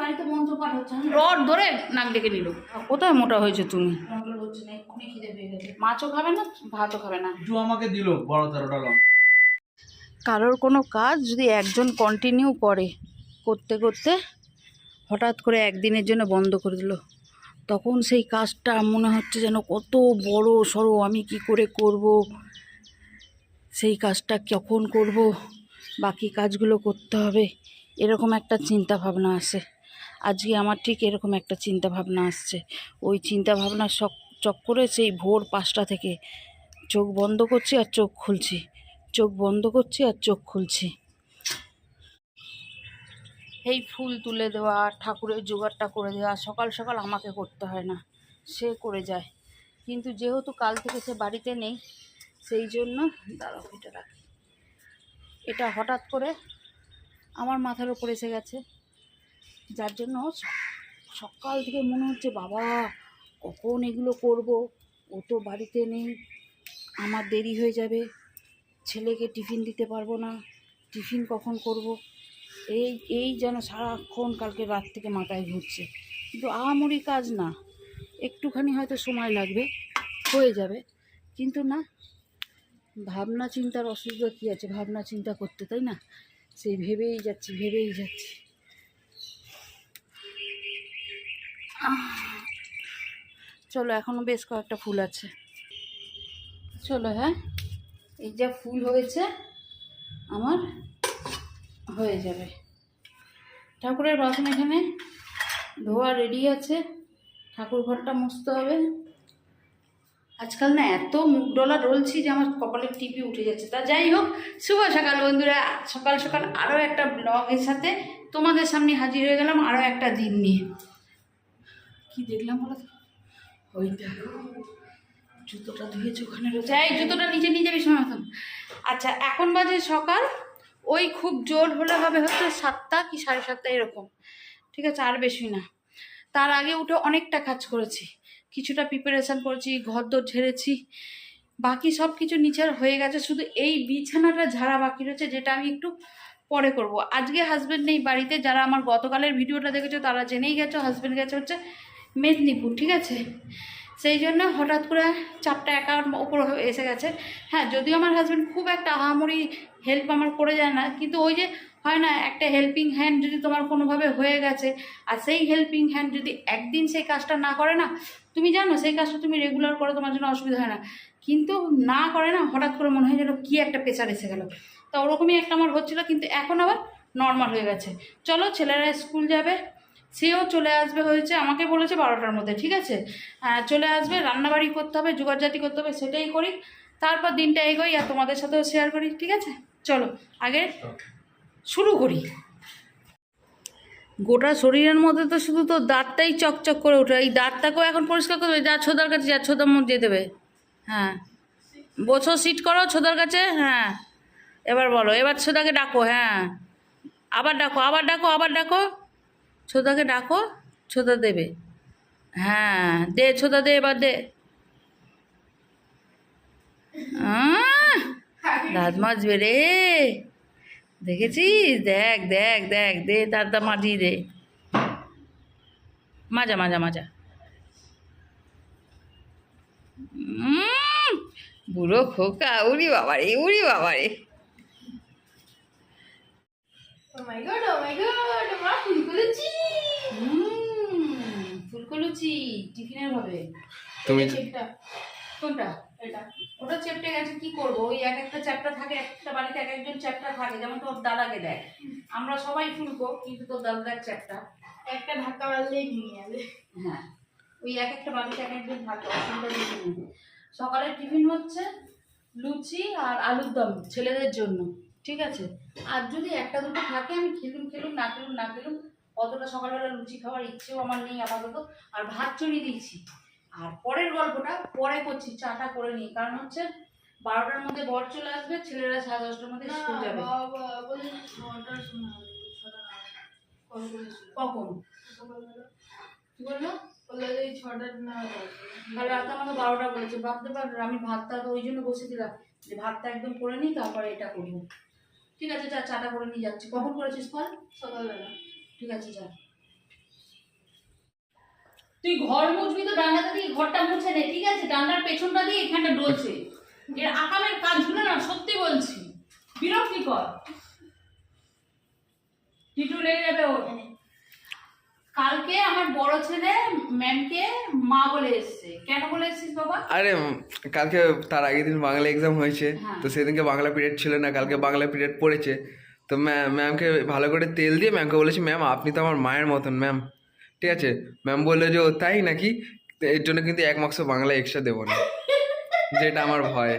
বাড়িতে মন্ত্র পাঠ হচ্ছে রড ধরে নাক ডেকে নিল। কোথায় মোটা হয়েছে তুমি? মাছও খাবে না ভাতও খাবে না। আমাকে দিল বড় তেরোটা লঙ্কা কারোর কোনো কাজ যদি একজন কন্টিনিউ করে করতে করতে হঠাৎ করে একদিনের জন্য বন্ধ করে দিল তখন সেই কাজটা মনে হচ্ছে যেন কত বড় সড়ো আমি কি করে করব? সেই কাজটা কখন করব? বাকি কাজগুলো করতে হবে এরকম একটা চিন্তা ভাবনা আসে। আজকে আমার ঠিক এরকম একটা চিন্তা ভাবনা আসছে। ওই চিন্তা ভাবনার শক চক্করে সেই ভোর পাঁচটা থেকে চোখ বন্ধ করছি আর চোখ খুলছি। চোখ বন্ধ করছি আর চোখ খুলছি। এই ফুল তুলে দেওয়া, ঠাকুরের জোগাড়টা করে দেওয়া, সকাল সকাল আমাকে করতে হয় না, সে করে যায়। কিন্তু যেহেতু কাল থেকে সে বাড়িতে নেই, সেই জন্য দাঁড়াও, এটা রাখি। এটা হঠাৎ করে আমার মাথার উপর এসে গেছে। যার জন্য সকাল থেকে মনে হচ্ছে, বাবা, কখন এগুলো করব? ও তো বাড়িতে নেই। আমার দেরি হয়ে যাবে। ছেলেকে টিফিন দিতে পারব না। টিফিন কখন করব? এই এই যেন সারাক্ষণ কালকে রাত থেকে মাথায় ঘুরছে। কিন্তু আহামরি কাজ না। একটুখানি হয়তো সময় লাগবে, হয়ে যাবে। কিন্তু না ভাবনা চিন্তার অসুবিধা কী আছে? ভাবনা চিন্তা করতে, তাই না? সেই ভেবেই যাচ্ছি ভেবেই যাচ্ছি। চলো এখনও বেশ কয়েকটা ফুল আছে। চলো হ্যাঁ? এই যা ফুল হয়েছে, আমার হয়ে যাবে। ঠাকুরের বাসন এখানে, ধোয়া রেডি আছে। ঠাকুর ঘরটা মুছতে হবে। আজকাল না এত মুখ ডলা ডলছি যে আমার কপালের টিপি উঠে যাচ্ছে। তা যাই হোক, শুভ সকাল বন্ধুরা। সকাল সকাল আরও একটা ব্লগের সাথে তোমাদের সামনে হাজির হয়ে গেলাম, আরও একটা দিন নিয়ে। কি দেখলাম বলো ওই দেখো, জুতোটা ধুয়েছে ওখানে রয়েছে। এই জুতোটা নিচে নিয়ে যাবি সময় আচ্ছা এখন বাজে সকাল। ওই খুব জোর হলে হবে হচ্ছে সাতটা কি সাড়ে সাতটা এরকম। ঠিক আছে, আর বেশি না। তার আগে উঠে অনেকটা কাজ করেছি। কিছুটা প্রিপারেশান করেছি, ঘর দর ঝেড়েছি। বাকি সব কিছু নিচের হয়ে গেছে। শুধু এই বিছানাটা ঝাড়া বাকি রয়েছে, যেটা আমি একটু পরে করব। আজকে হাজব্যান্ড নেই বাড়িতে। যারা আমার গতকালের ভিডিওটা দেখেছ, তারা জেনেই গেছো হাজব্যান্ড গেছে হচ্ছে মেদিনীপুর, ঠিক আছে? সেই জন্য হঠাৎ করে চাপটা একার ওপর এসে গেছে। হ্যাঁ যদিও আমার হাজব্যান্ড খুব একটা আহামরি হেল্প আমার করে যায় না, কিন্তু ওই যে হয় না, একটা হেল্পিং হ্যান্ড যদি তোমার কোনোভাবে হয়ে গেছে, আর সেই হেল্পিং হ্যান্ড যদি একদিন সেই কাজটা না করে না, তুমি জানো সেই কাজটা তুমি রেগুলার করো তোমার জন্য অসুবিধা হয় না। কিন্তু না করে না, হঠাৎ করে মনে হয় যেন কী একটা প্রেশার এসে গেল। তা ওরকমই একটা আমার হচ্ছিল, কিন্তু এখন আবার নর্মাল হয়ে গেছে। চলো ছেলেরা স্কুল যাবে সেও চলে আসবে হয়েছে, আমাকে বলেছে বারোটার মধ্যে, ঠিক আছে? চলে আসবে, রান্নাবাড়ি করতে হবে, জোগাড়জাতি করতে হবে, সেটাই করি। তারপর দিনটা এগোই আর তোমাদের সাথেও শেয়ার করি, ঠিক আছে? চলো, আগে শুরু করি। গোটা শরীরের মধ্যে তো শুধু তো দাঁতটাই চকচক করে ওঠে এই দাঁতটাকেও এখন পরিষ্কার করবে যা ছোদার কাছে যা ছোদার মুখ দিয়ে দেবে। হ্যাঁ। বসো সিট করো, ছোদার কাছে হ্যাঁ। এবার বলো, এবার ছোদাকে ডাকো হ্যাঁ। আবার ডাকো আবার ডাকো আবার ডাকো। ছোদাকে ডাকো, ছোদা দেবে। হ্যাঁ দে, ছোদা দে, এবার দে। দাঁত মাজবে রে। দেখেছিস? দেখ দেখ দেখ, দে দাঁতটা মাজিয়ে দে। মাজা মাজা মাজা। বুড়ো খোকা, উড়ি বাবারে উড়ি বাবারে। ও মাই গড ও মাই গড মা ফুল করেছি। ফুলকো লুচি টিফিনের হবে। তুমি চেপটা কোনটা? এটা। ওটা চেপটে গেছে কি করব? ওই এক একটা চ্যাপ্টার থাকে একটা বাড়িতে এক একজন চ্যাপ্টার থাকে যেমন তোর দাদাকে দেয়। আমরা সবাই ফুলকো কিন্তু তোর দাদা দেয় চ্যাপ্টার। একটা ধাক্কা মারলেই ভেঙে যাবে। হ্যাঁ। ওই এক একটা বাড়িতে এক একজন থাকে অসুবিধা নেই। সকালে টিফিন হচ্ছে লুচি আর আলুর দম ছেলেদের জন্য। ঠিক আছে? আর যদি একটা দুটো থাকে আমি খেলুম খেলুম না খেলুম না খেলুম অতটা সকালবেলা লুচি খাওয়ার ইচ্ছেও আমার নেই আপাতত। আর ভাত চড়িয়ে দিয়েছি। আর পরের গল্পটা পরে করছি চাটা করে নিই। কারণ হচ্ছে বারোটার মধ্যে বর চলে আসবে ছেলেরা সাড়ে দশটার মধ্যে স্কুল যাবে। কখন? কি বলল? কাল রাতে আমাকে বারোটা বলেছে। ভাবতে পার আমি ভাতটা তো ওই জন্য বসে দিলাম। যে ভাতটা একদম করে নিই তারপরে এটা করব। ঠিক আছে যা চাটা করে নিয়ে যাচ্ছি। কখন করেছিস ফল? সকালবেলা। ঠিক আছে যা। তুই ঘর মুছবি তো ডান্ডাটা দিয়ে ঘরটা মুছে নে ঠিক আছে? ডান্ডার পেছনটা দিয়ে এখানটা ডলছে। এর আকামের কাজগুলো না সত্যি বলছি। বিরক্তিকর। ম্যামকে মা বলে এসছে। কেন বলে এসছিস বাবা? আরে কালকে তার আগের দিন বাংলা এক্সাম হয়েছে হ্যাঁ। তো সেদিনকে বাংলা পিরিয়ড ছিল না কালকে বাংলা পিরিয়ড পড়েছে। তো ম্যাম ম্যামকে ভালো করে তেল দিয়ে ম্যামকে বলেছি ম্যাম আপনি তো আমার মায়ের মতন ম্যাম। ঠিক আছে? ম্যাম বলল যে ও তাই নাকি? এর জন্য কিন্তু এক মার্কসও বাংলা এক্সট্রা দেবো না। যেটা আমার ভয়।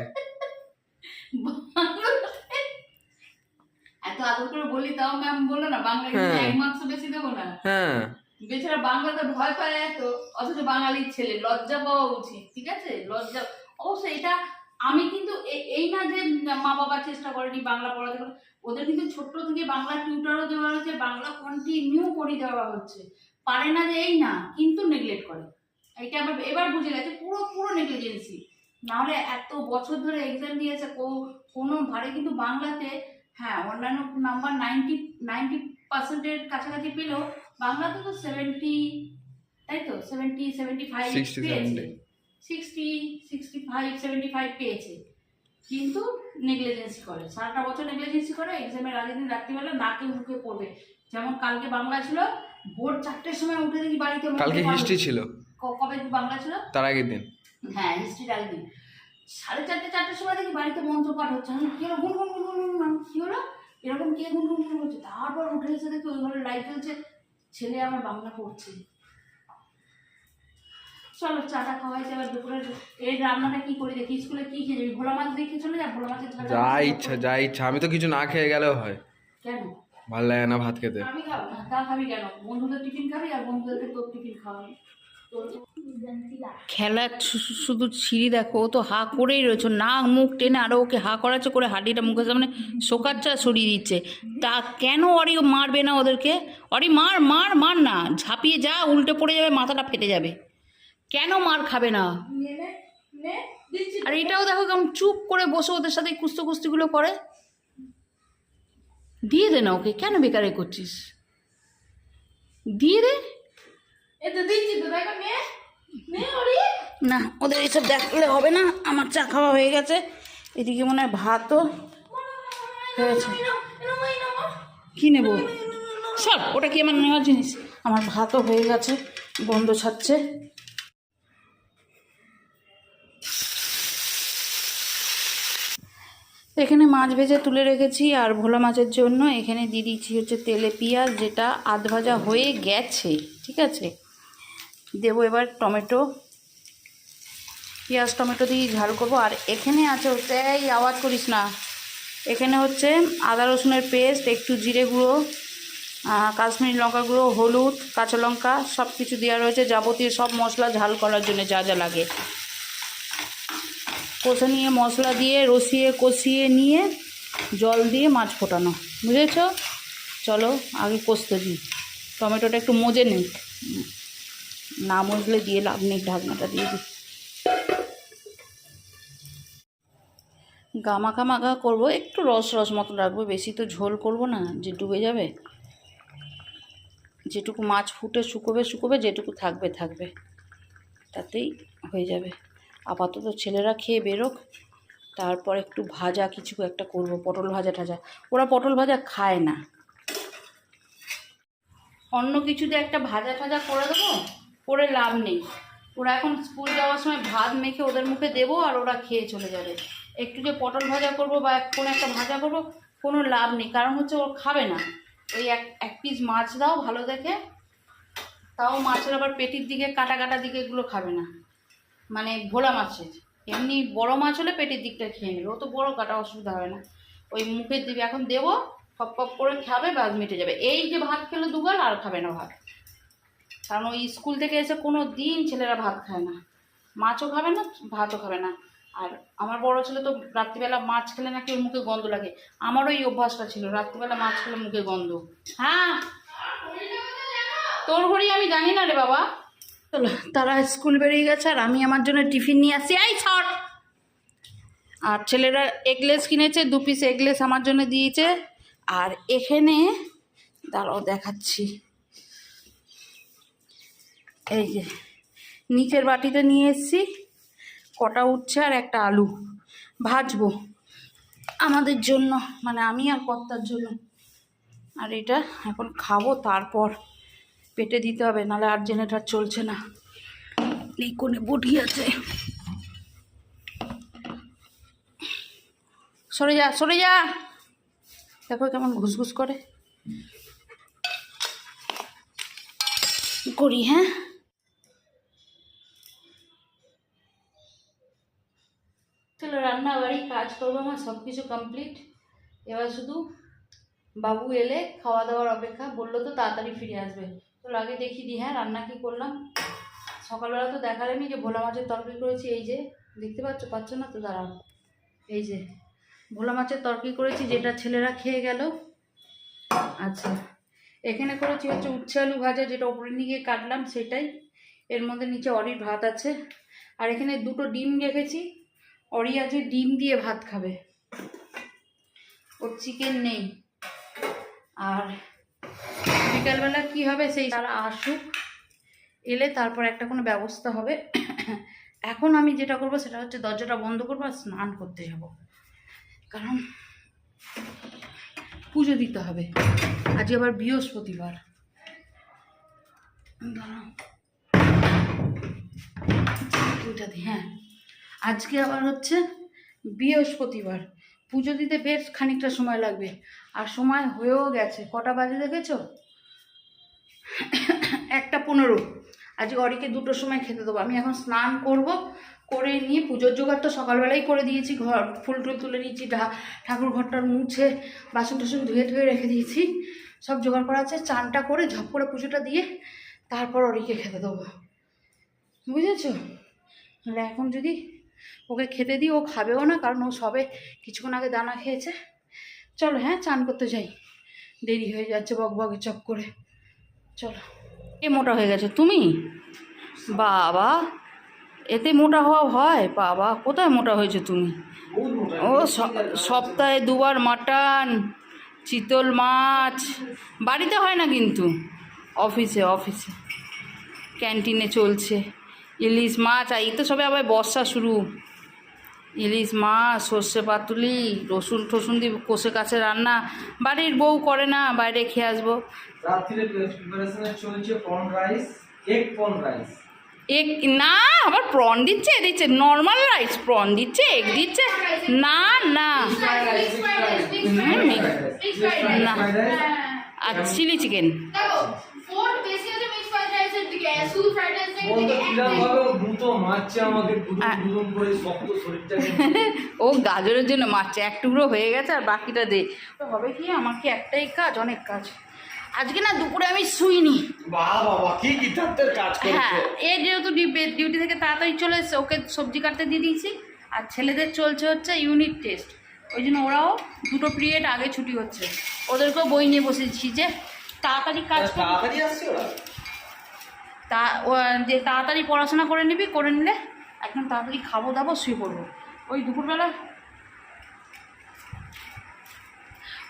এত আদর করে বলি তাও ম্যাম বলল না বাংলা হ্যাঁ। এক মার্কস বেশি দেবো না। হ্যাঁ। বেচারা বাংলাতে ভয় পায় এত, অথচ বাঙালির ছেলে, লজ্জা পাওয়া উচিত, ঠিক আছে? লজ্জা, অবশ্য এটা আমি কিন্তু এই না যে মা বাবা চেষ্টা করেনি বাংলা পড়াতে ওদের কিন্তু ছোট্ট থেকে বাংলা টিউটারও দেওয়া হচ্ছে বাংলা কন্টিনিউ করে দেওয়া হচ্ছে। পারে না যে এই না, কিন্তু নেগলেক্ট করে। এটা আবার, এবার বুঝে গেছে, পুরো পুরো নেগলিজেন্সি নাহলে এত বছর ধরে এক্সাম দিয়েছে কোনো ভারে কিন্তু বাংলাতে হ্যাঁ অন্যান্য নাম্বার নাইনটি নাইনটি পার্সেন্টের কাছাকাছি পেলেও বাংলাতে তো সেভেন্টি তাই তো? সেভেন্টি সেভেন্টি ফাইভ 60, পেয়েছে। Sixty sixty five seventy five পেয়েছে। কিন্তু নেগলিজেন্সি করে। সারাটা বছর নেগলিজেন্সি করে এক্সামের আগের দিন রাত্রিবেলা নাকে মুখে পড়বে। যেমন কালকে বাংলা ছিল ভোর চারটের সময় উঠে দেখি বাড়িতে কালকে হিস্ট্রি ছিল। কবে বাংলা ছিল? তার আগের দিন। হ্যাঁ হিস্ট্রির আগের দিন। সাড়ে চারটে চারটের সময় দেখি বাড়িতে মন্ত্র পাঠ হচ্ছে। আমি কি হলো গুন গুন গুন গুন গুন গুন, কি হলো? এরকম কে গুন গুন গুন করছে? তারপর উঠে এসে দেখি ওই ঘরে লাইট জ্বলছে। ছেলে আমার বাংলা পড়ছে। চলো চাটা খাওয়াই যাবে দুপুরের এই রান্নাটা কি করি দেখি? স্কুলে কি খেয়ে যাবি? ভোলা মাছ দেখে চলে যা ভোলা মাছের ঝাল যা ইচ্ছা যা ইচ্ছা। আমি তো কিছু না খেয়ে গেলেও হয়। কেন? ভালো লাগে না ভাত খেতে। আমি খাব না তা খাবি কেন? বন্ধুদের টিফিন খাবি আর বন্ধুদেরকে তোর টিফিন খাওয়াবি। খেলা শুধু সিঁড়ি দেখো, ও তো হা করেই রয়েছে। না মুখ টেনে আরও ওকে হা করাচ্ছে, করে হাঁডিটা মুখের সামনে শোকাচ্ছা, সরিয়ে দিচ্ছে। তা কেন অরি মারবে না ওদেরকে? অরি মার মার মার না। ঝাঁপিয়ে যা, উল্টে পড়ে যাবে, মাথাটা ফেটে যাবে। কেন মার খাবে না? আর এটাও দেখো কেমন চুপ করে বসে ওদের সাথে কুস্তো কুস্তিগুলো করে। দিয়ে দে না ওকে, কেন বেকারে করছিস? দিয়ে দে। নে, ওদের এইসব দেখলে হবে না, আমার চা খাওয়া হয়ে গেছে। এদিকে মনে হয় ভাতও হয়েছে। কি নেব? সব, ওটা কি আমার নেওয়ার জিনিস? আমার ভাতও হয়ে গেছে বন্ধ ছাড়ছে। এখানে মাছ ভেজে তুলে রেখেছি আর ভোলা মাছের জন্য। এখানে দিয়ে দিচ্ছি হচ্ছে তেলে পেঁয়াজ, যেটা আধ ভাজা হয়ে গেছে, ঠিক আছে? দেবো এবার টমেটো। পেঁয়াজ, টমেটো দিয়ে ঝাল করব। আর এখানে আছে হচ্ছে, এই আওয়াজ করিস না। এখানে হচ্ছে আদা রসুনের পেস্ট, একটু জিরে গুঁড়ো কাশ্মীরি লঙ্কা গুঁড়ো, হলুদ, কাঁচা লঙ্কা সব কিছু দেওয়া রয়েছে। যাবতীয় সব মশলা ঝাল করার জন্য যা যা লাগে। কষে নিয়ে মশলা দিয়ে রসিয়ে কষিয়ে নিয়ে জল দিয়ে মাছ ফোটানো। বুঝেছ? চলো আগে কষতে দিই। টমেটোটা একটু মজে নিই না মজলে দিয়ে লাভ নেই, ঢাকনাটা দিয়ে দিই। গামাখা মাখা করব, একটু রস রস মতো রাখব, বেশি তো ঝোল করব না, যে ডুবে যাবে। যেটুকু মাছ ফুটে শুকোবে শুকোবে, যেটুকু থাকবে থাকবে, তাতেই হয়ে যাবে। আপাতত ছেলেরা খেয়ে বেরোক, তারপর একটু ভাজা কিছু একটা করব, পটল ভাজা টাজা ওরা পটল ভাজা খায় না। অন্য কিছুতে একটা ভাজা টাজা করে দেবো করে লাভ নেই। ওরা এখন স্কুল যাওয়ার সময় ভাত মেখে ওদের মুখে দেবো আর ওরা খেয়ে চলে যাবে। একটু যে পটল ভাজা করব বা কোনো একটা ভাজা করব, কোনো লাভ নেই। কারণ হচ্ছে ও খাবে না। ওই এক এক পিস মাছ দাও ভালো দেখে, তাও মাছের আবার পেটির দিকে, কাটা কাটা দিকে এগুলো খাবে না। মানে ভোলা মাছের। এমনি বড় মাছ হলে পেটের দিকটা খেয়ে নেবে। ও তো বড়, কাটা অসুবিধা হবে না। ওই মুখের দিকে এখন দেবো, ফপ ফপ করে খাবে, বাদ মিটে যাবে। এই যে ভাত খেলো দুগাল আর খাবে না ভাত। কারণ ওই স্কুল থেকে এসে কোনো দিন ছেলেরা ভাত খায় না। মাছও খাবে না, ভাতও খাবে না। আর আমার বড় ছেলে তো রাত্রিবেলা মাছ খেলে নাকি ওর মুখে গন্ধ লাগে। আমারও এই অভ্যাসটা ছিল, রাত্রিবেলা মাছ খেলে মুখে গন্ধ। হ্যাঁ? তোর ঘড়ি আমি জানি না রে বাবা। চলো, তারা স্কুল বেরিয়ে গেছে আর আমি আমার জন্য টিফিন নিয়ে আসছি। এই ছট! আর ছেলেরা এগলেস কিনেছে, দু পিস এগলেস আমার জন্য দিয়েছে। আর এখানে, দাঁড়াও দেখাচ্ছি। এই যে, নিচের বাটিতে নিয়ে এসেছি, কটা উঠছে আর একটা আলু। ভাজবো। আমাদের জন্য মানে আমি আর কর্তার জন্য। আর এটা এখন খাব তারপর। পেটে দিতে হবে, নাহলে আর জেনেটার চলছে না। এই কোণে বটি আছে। সরে যা সরে যা। দেখো কেমন ঘুসঘুস করে। করি হ্যাঁ? কাজ করব আমার সব কিছু কমপ্লিট এবার শুধু বাবু এলে খাওয়া দাওয়ার অপেক্ষা, বলল তো তাড়াতাড়ি ফিরে আসবে। তো আগে দেখি দি হ্যাঁ রান্না কি করলাম। সকালবেলা তো দেখালামই যে ভোলা মাছের তরকারি করেছি, এই যে, দেখতে পাচ্ছ পাচ্ছ না তো, দাঁড়াও। এই যে, ভোলা মাছের তরকারি করেছি, যেটা ছেলেরা খেয়ে গেল। আচ্ছা এখানে করেছি হচ্ছে উচ্ছে আলু ভাজা, যেটা ওপরে নিয়ে গিয়ে কাটলাম, সেটাই। এর মধ্যে নিচে অরির ভাত আছে। আর এখানে দুটো ডিম রেখেছি। অরি আজকে ডিম দিয়ে ভাত খাবে। ওর চিকেন নেই। আর বিকালবেলা কি হবে সেই তারা আসুক, এলে তারপর একটা কোনো ব্যবস্থা হবে। এখন আমি যেটা করব সেটা হচ্ছে দরজাটা বন্ধ করব আর স্নান করতে যাব। কারণ পুজো দিতে হবে। আজকে আবার বৃহস্পতিবার। দাঁড়াও। হ্যাঁ। আজকে আবার হচ্ছে বৃহস্পতিবার। পুজো দিতে বেশ খানিকটা সময় লাগবে। আর সময় হয়েও গেছে। কটা বাজে দেখেছ? একটা পনেরো। আজকে অরিকে দুটোর সময় খেতে দেবো। আমি এখন স্নান করব, করে নিয়ে পুজোর জোগাড় তো সকালবেলাই করে দিয়েছি। ঘর, ফুল টুল তুলে নিয়েছি ঠাকুর ঘরটার মুছে বাসন টাসন ধুয়ে ধুয়ে রেখে দিয়েছি। সব জোগাড় করা আছে। চানটা করে ঝপ করে পুজোটা দিয়ে তারপর অরিকে খেতে দেবো। বুঝেছ? তাহলে এখন যদি ওকে খেতে দিই, ও খাবেও না, কারণ ও সবে কিছুক্ষণ আগে দানা খেয়েছে। চলো হ্যাঁ চান করতে যাই। দেরি হয়ে যাচ্ছে বক বকে চক করে। চলো। এ মোটা হয়ে গেছে? তুমি? বাবা, এতে মোটা হওয়া হয় বাবা, কোথায় মোটা হয়েছে তুমি? ও সপ্তাহে দুবার মাটন, চিতল মাছ। বাড়িতে হয় না কিন্তু? অফিসে অফিসে। ক্যান্টিনে চলছে। ইলিশ মাছ আর এই তো সবে আবার বর্ষা শুরু। ইলিশ মাছ সর্ষে পাতুলি রসুন টসুন দিয়ে কষে কাছে রান্না। বাড়ির বউ করে না বাইরে খেয়ে আসব। এক না আবার প্রন দিচ্ছে দিচ্ছে নর্মাল রাইস প্রন দিচ্ছে এগ দিচ্ছে। না না। না। আর চিলি চিকেন শুধু ফ্রাইড ও আমাকে গাজরের জন্য মারছে এক টুকরো হয়ে গেছে আর বাকিটা দে। হবে কি আমার কি একটাই কাজ অনেক কাজ। আজকে না দুপুরে আমি শুইনি। হ্যাঁ এ যেহেতু ডিউটি- ডিউটি থেকে তাড়াতাড়ি চলে এসছে ওকে সবজি কাটতে দিয়ে দিয়েছি। আর ছেলেদের চলছে হচ্ছে ইউনিট টেস্ট। ওই জন্য ওরাও দুটো পিরিয়ড আগে ছুটি হচ্ছে। ওদেরকেও বই নিয়ে বসেছি যে তাড়াতাড়ি কাজ তাড়াতাড়ি আসছে ওরা? তা যে তাড়াতাড়ি পড়াশোনা করে নিবি, করে নিলে একদম তাড়াতাড়ি খাব দাবো, শুয়ে পড়ব। ওই দুপুরবেলা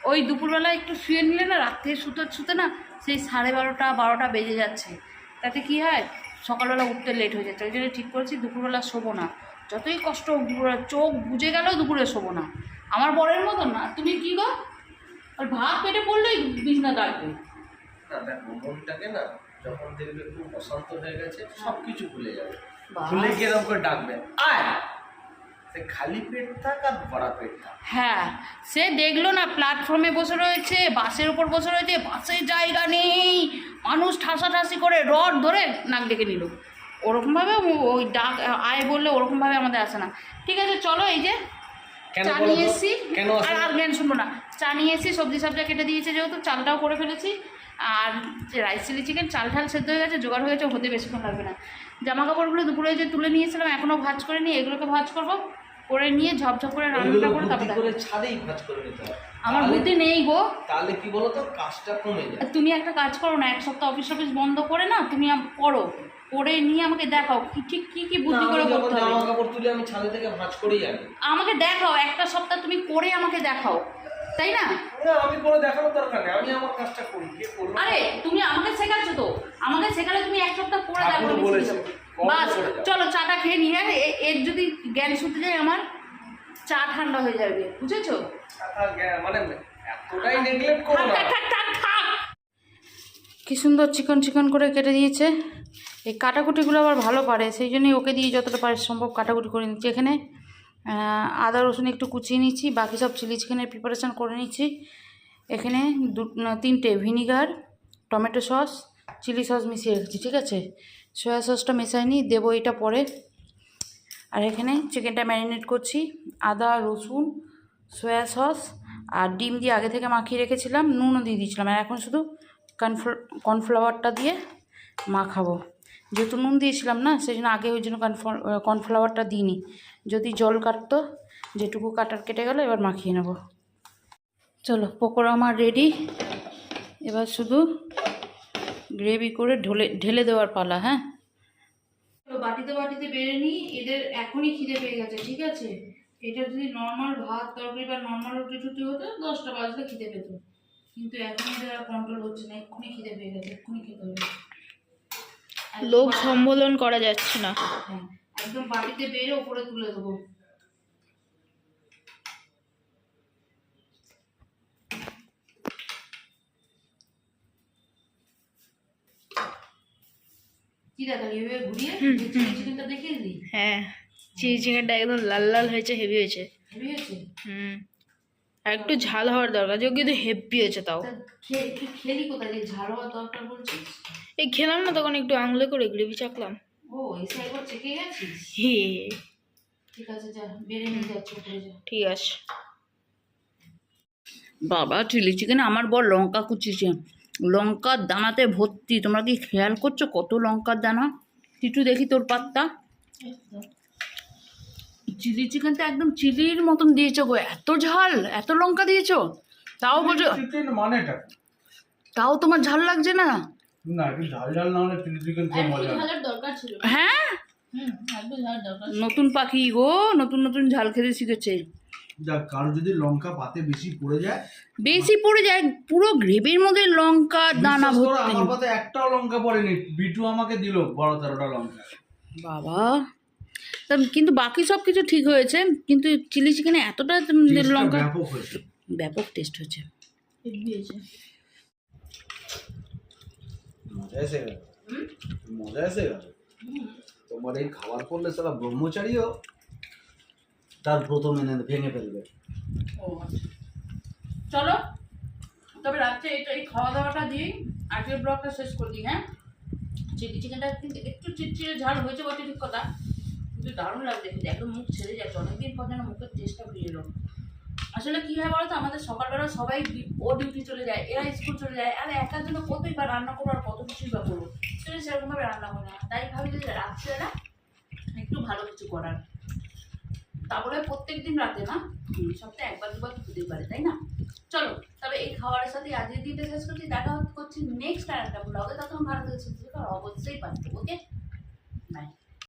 ওই দুপুরবেলা একটু শুয়ে নিলে না, রাত্রে শুতে শুতে না, সেই সাড়ে বারোটা বারোটা বেজে যাচ্ছে। তাতে কি হয়? সকালবেলা উঠতে লেট হয়ে যাচ্ছে। ওই জন্য ঠিক করেছি, দুপুরবেলা শোবো না। যতই কষ্ট দুপুরবেলা চোখ বুঝে গেলেও দুপুরে শোবো না। আমার বরের মতন না। তুমি কি গো? আর ভাত পেটে পড়লেই বিছনা মনটাকে না যখন দেখবে খুব অশান্ত হয়ে গেছে সব কিছু ভুলে যাবে। ভুলে গিয়ে এরকম করে ডাকবে আয়! সে খালি পেট থাক আর ভরা পেট থাক। হ্যাঁ সে দেখল না প্ল্যাটফর্মে বসে রয়েছে বাসের উপর বসে রয়েছে বাসে জায়গা নেই। মানুষ ঠাসাঠাসি করে রড ধরে নাক ডেকে নিল। ওরকমভাবে ওই ডাক আয় বললে ওরকমভাবে আমাদের আসে না। ঠিক আছে চলো এই যে চা নিয়ে এসছি। আর আর জ্ঞান শুনব না। চা নিয়ে এসছি সবজি সবজা কেটে দিয়েছে যেহেতু চালটাও করে ফেলেছি। আর যে রাইস চিলি চিকেন চাল ঠাল সেদ্ধ হয়ে গেছে জোগাড় হয়ে গেছে হতে বেশিক্ষণ লাগবে না। জামা কাপড়গুলো দুপুরে যে তুলে নিয়েছিলাম এখনও ভাজ করে নিয়ে এগুলোকে ভাজ করব। করে নিয়ে ঝপঝপ করে রান্নাটা করে তারপর ছাদেই ভাজ করে নিতে আমার বুদ্ধি নেই গো। তাহলে কি বলতো? কাজটা কমে যায়। তুমি একটা কাজ করো না এক সপ্তাহ অফিস অফিস বন্ধ করে না তুমি করো। করে নিয়ে আমাকে দেখাও কি ঠিক কি কি বুদ্ধি করে করতে জামা হবে। কাপড় তুলে আমি ছাদে থেকে ভাজ করেই আনি আমাকে দেখাও একটা সপ্তাহ তুমি করে আমাকে দেখাও। তাই না? না আমি কোনো দেখানোর দরকার নেই আমি আমার কাজটা করি কে করল? আরে তুমি আমাকে শেখাচ্ছ তো। আমাকে শেখালে তুমি এক সপ্তাহ করে দেখো বলেছে বাস। চলো চাটা খেয়ে নিয়ে এর যদি জ্ঞান শুতে যায় আমার চা ঠান্ডা হয়ে যাবে বুঝেছ? মানে এতটাই নেগলেক্ট করো না। কি সুন্দর চিকন চিকন করে কেটে দিয়েছে। এই কাটাকুটিগুলো আবার ভালো পারে সেই জন্যই ওকে দিয়ে যতটা পারে সম্ভব কাটাকুটি করে নিচ্ছি। এখানে আদা, রসুন একটু কুচিয়ে নিচ্ছি, বাকি সব চিলি চিকেনের প্রিপারেশান করে নিচ্ছি। এখানে দু তিনটে vinegar tomato sauce chilli sauce মিশিয়ে রেখেছি, ঠিক আছে? সয়া সসটা মেশাইনি, দেবো এটা পরে। আর এখানে চিকেনটা ম্যারিনেট করছি, আদা, রসুন সয়া সস আর ডিম দিয়ে আগে থেকে মাখিয়ে রেখেছিলাম, নুনও দিয়ে দিয়েছিলাম, আর এখন শুধু কর্নফ্ল কর্নফ্লাওয়ারটা দিয়ে মাখাবো। যেহেতু নুন দিয়েছিলাম না সেই জন্য আগে ওই জন্য কর্নফ্ল- কর্নফ্লাওয়ারটা দিইনি। যদি জল কাটতো, যেটুকু কাটার কেটে গেলো, এবার মাখিয়ে নেব। চলো, পকোড়া আমার রেডি এবার শুধু গ্রেভি করে ঢলে, ঢেলে দেওয়ার পালা হ্যাঁ? বাটিতে বাটিতে বেড়ে নিই। এদের এখনই খিদে পেয়ে গেছে, ঠিক আছে? এটা যদি নর্মাল ভাত, তরকারি বা নর্মাল রুটি টুটি হতো, দশটা বাজলে খিদে পেত। কিন্তু এখন এদের আর কন্ট্রোল হচ্ছে না, এক্ষুনি খিদে পেয়ে গেছে, এক্ষুনি খেতে হবে। লোভ সম্বোধন করা যাচ্ছে না। হ্যাঁ একদম বাটিতে বেড়ে ওপরে তুলে দেবো। হ্যাঁ চিলি চিকেনটা একদম লাল লাল হয়েছে হেভি হয়েছে। হেভি হয়েছে? হুম। আর একটু ঝাল হওয়ার দরকার যে কিন্তু হেভি হয়েছে তাও। খেলি কোথায়? যে ঝাল হওয়ার দরকার বলছিস? এই খেলাম না তখন একটু আঙুলে করে গ্রেভি চাকলাম। ও এসে একবার চেকে গেছিস? হে ঠিক আছে যা বেড়ে নিয়ে যাচ্ছে ঠিক আছে। বাবা চিলি চিকেন আমার বর লঙ্কা কুচিছে লঙ্কার দানাতে ভর্তি। তোমরা কি খেয়াল করছ কত লঙ্কার দানা? টিটু দেখি তোর পাত্তা। চিলি চিকেনটা একদম চিলির মতন দিয়েছ গো এত ঝাল এত লঙ্কা দিয়েছ। তাও বলছো চিকেন মানেটা? তাও তোমার ঝাল লাগছে না? না একটু ঝাল ঝাল না হলে চিলি চিকেন খুব মজা হয়। দরকার ছিল। হ্যাঁ? হুম একটু ঝাল দরকার নতুন পাখি গো নতুন নতুন ঝাল খেতে শিখেছে। যাক কারও যদি লঙ্কা পাতে বেশি পড়ে যায় বেশি পড়ে যায় পুরো গ্রেভির মধ্যে লঙ্কা দানা বিশ্বাস করো, ভর্তি। আমার পাতে একটাও লঙ্কা পড়েনি বিটু আমাকে দিল বড় তেরোটা লঙ্কা। বাবা। কিন্তু বাকি সব কিছু ঠিক হয়েছে কিন্তু চিলি চিকেনে এতটা লঙ্কা ব্যাপক টেস্ট হয়েছে। মজা এসে গেল। তোমার এই খাবার করলে সারা ব্রহ্মচারীও তার ব্রত মেনে ভেঙে ফেলবে। চলো তবে রাত্রে এটা এই খাওয়া দাওয়াটা দিই আজকের ব্লগটা শেষ করে হ্যাঁ? চিলি চিকেনটা কিন্তু একটু চিটচিড়ে ঝাল হয়েছে বটে ঠিক কথা। কিন্তু দারুণ লাগছে, কিন্তু একদম মুখ ছেড়ে যাচ্ছে। অনেকদিন পর যেন মুখের টেস্টটা ফিরে এলো। আসলে কী হয় বলো তো আমাদের সকালবেলা সবাই ও ডিউটি চলে যায়, এরা স্কুল চলে যায়, আর একার জন্য কতই বা রান্না করব আর কত কিছুই বা করব। সেটা সেরকমভাবে রান্না করে না। তাই ভাবি যে রাত্রেবেলা একটু ভালো কিছু করার। তারপরে প্রত্যেক দিন রাতে না সপ্তাহে একবার দুবার তো হতেই পারে, তাই না? চলো, তবে এই খাবারের সাথে আজকের দিনটা শেষ করছি, দেখা করছি নেক্সট আর একটা ব্লগে তখন ভালো সুস্থ অবশ্যই পারবে ওকে